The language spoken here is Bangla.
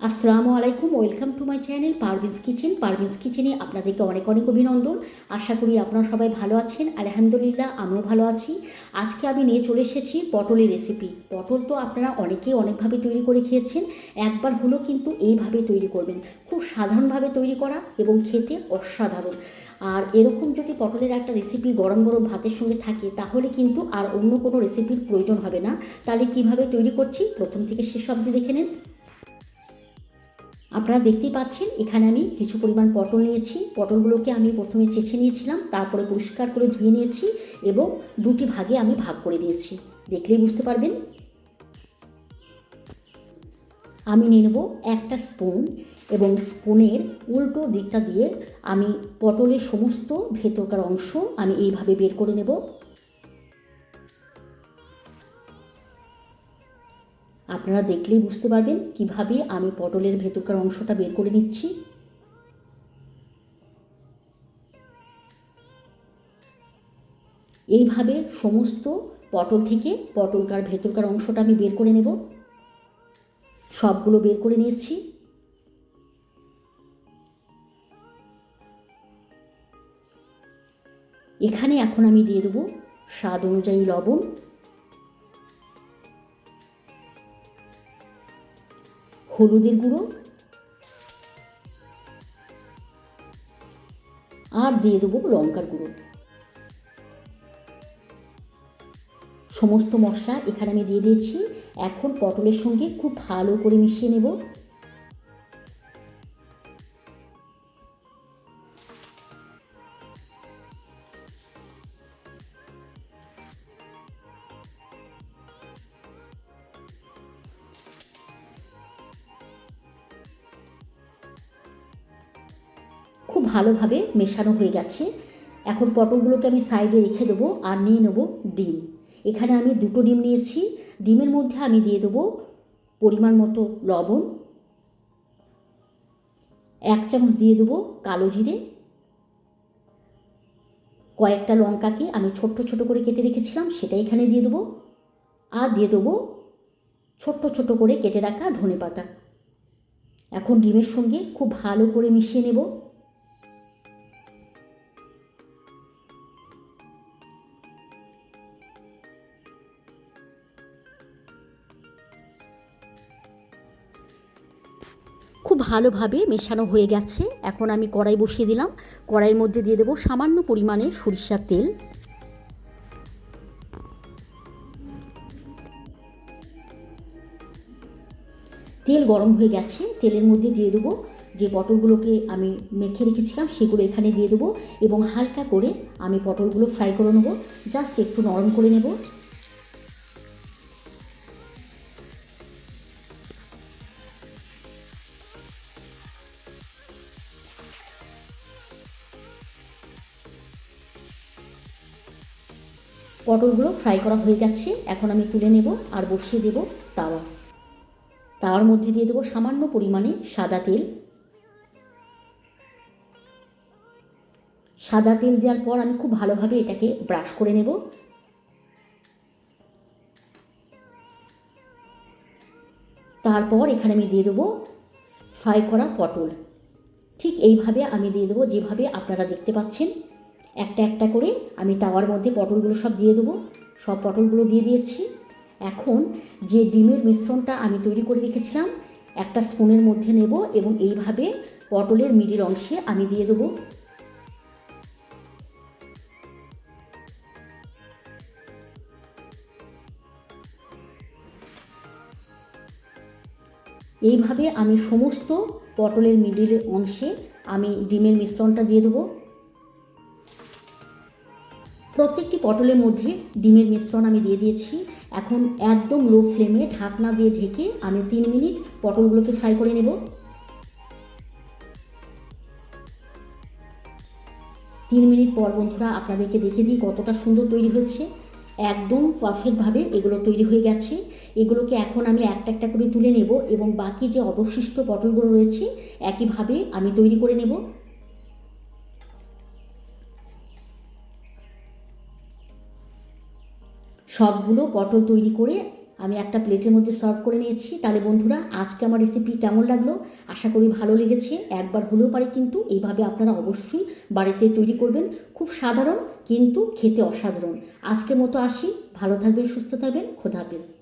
আসসালামু আলাইকুম, welcome to my channel Parveen's kitchen. Parveen's কিচেনে আপনাদেরকে অনেক অনেক অভিনন্দন। আশা করি আপনারা সবাই ভালো আছেন। আলহামদুলিল্লাহ, আমিও ভালো আছি। আজকে আমি নিয়ে চলে এসেছি পটলের রেসিপি পটল তো আপনারা অনেকেই অনেকভাবে তৈরি করে খেয়েছেন। একবার হলো কিন্তু এইভাবে তৈরি করবেন। খুব সাধারণভাবে তৈরি করা এবং খেতে অসাধারণ। আর এরকম যদি পটলের একটা রেসিপি গরম গরম ভাতের সঙ্গে থাকে, তাহলে কিন্তু আর অন্য কোনো রেসিপির প্রয়োজন হবে না। তাহলে কীভাবে তৈরি করছি? প্রথম থেকে শেষ অবধি দেখে নেন। আপনারা দেখতেই পাচ্ছেন, এখানে আমি কিছু পরিমাণ পটল নিয়েছি। পটলগুলোকে আমি প্রথমে চেঁচে নিয়েছিলাম, তারপরে পরিষ্কার করে ধুয়ে নিয়েছি এবং দুটি ভাগে আমি ভাগ করে দিয়েছি। দেখলেই বুঝতে পারবেন। আমি নিয়ে নেব একটা স্পুন এবং স্পুনের উল্টো দিকটা দিয়ে আমি পটলের সমস্ত ভেতরকার অংশ আমি এইভাবে বের করে নেব। আপনারা দেখলেই বুঝতে পারবেন কীভাবে আমি পটলের ভেতরকার অংশটা বের করে নিচ্ছি। এইভাবে সমস্ত পটল থেকে পটলকার ভেতরকার অংশটা আমি বের করে নেব। সবগুলো বের করে নিয়েছি। এখানে এখন আমি দিয়ে দেবো স্বাদ অনুযায়ী লবণ। হলুদের গুঁড়ো আর দিয়ে দেবো লঙ্কার গুঁড়ো। সমস্ত মশলা এখানে আমি দিয়ে দিয়েছি। এখন পটলের সঙ্গে খুব ভালো করে মিশিয়ে নেব। ভালোভাবে মেশানো হয়ে গেছে। এখন পটলগুলোকে আমি সাইডে রেখে দেবো আর নিয়ে নেব ডিম। এখানে আমি দুটো ডিম নিয়েছি। ডিমের মধ্যে আমি দিয়ে দেবো পরিমাণ মতো লবণ। এক চামচ দিয়ে দেবো কালো জিরে। কয়েকটা লঙ্কাকে আমি ছোট্ট ছোট করে কেটে রেখেছিলাম, সেটা এখানে দিয়ে দেবো। আর দিয়ে দেবো ছোট্ট ছোট করে কেটে রাখা ধনে পাতা এখন ডিমের সঙ্গে খুব ভালো করে মিশিয়ে নেব। খুব ভালোভাবে মেশানো হয়ে গেছে। এখন আমি কড়াই বসিয়ে দিলাম। কড়াইয়ের মধ্যে দিয়ে দেবো সামান্য পরিমাণে সরিষার তেল। তেল গরম হয়ে গেছে। তেলের মধ্যে দিয়ে দেবো যে পটলগুলোকে আমি মেখে রেখেছিলাম, সেগুলো এখানে দিয়ে দেবো এবং হালকা করে আমি পটলগুলো ফ্রাই করে নেব। জাস্ট একটু নরম করে নেব। পটলগুলো ফ্রাই করা হয়ে গেছে। এখন আমি তুলে নেব আর বসিয়ে দেব তাওয়া। তাওয়ার মধ্যে দিয়ে দেবো সামান্য পরিমাণে সাদা তেল। সাদা তেল দেওয়ার পর আমি খুব ভালোভাবে এটাকে ব্রাশ করে নেব। তারপর এখানে আমি দিয়ে দেবো ফ্রাই করা পটল। ঠিক এইভাবে আমি দিয়ে দেবো যেভাবে আপনারা দেখতে পাচ্ছেন। একটা একটা করে আমি তাওয়ার মধ্যে পটলগুলো সব দিয়ে দেবো। সব পটলগুলো দিয়ে দিয়েছি। এখন যে ডিমের মিশ্রণটা আমি তৈরি করে রেখেছিলাম, একটা স্পুনের মধ্যে নেব এবং এইভাবে পটলের মিডির অংশে আমি দিয়ে দেবো। এইভাবে আমি সমস্ত পটলের মিডিল অংশে আমি ডিমের মিশ্রণটা দিয়ে দেবো। প্রত্যেকটি পটলের মধ্যে ডিমের মিশ্রণ আমি দিয়ে দিয়েছি। এখন একদম লো ফ্লেমে ঢাকনা দিয়ে ঢেকে আমি তিন মিনিট পটলগুলোকে ফ্রাই করে নেব। তিন মিনিট পর বন্ধুরা আপনাদেরকে দেখে দিই কতটা সুন্দর তৈরি হয়েছে। একদম পারফেক্টভাবে এগুলো তৈরি হয়ে গেছে। এগুলোকে এখন আমি একটা একটা করে তুলে নেব এবং বাকি যে অবশিষ্ট পটলগুলো রয়েছে, একইভাবে আমি তৈরি করে নেব। সবগুলো পটল তৈরি করে আমি একটা প্লেটের মধ্যে সার্ভ করে নিয়েছি। তাহলে বন্ধুরা, আজকে আমার রেসিপি কেমন লাগল? আশা করি ভালো লেগেছে। একবার হলেও পারে কিন্তু এইভাবে আপনারা অবশ্যই বাড়িতে তৈরি করবেন। খুব সাধারণ কিন্তু খেতে অসাধারণ। আজকের মতো আসি। ভালো থাকবেন, সুস্থ থাকবেন। খোদা হাফেজ।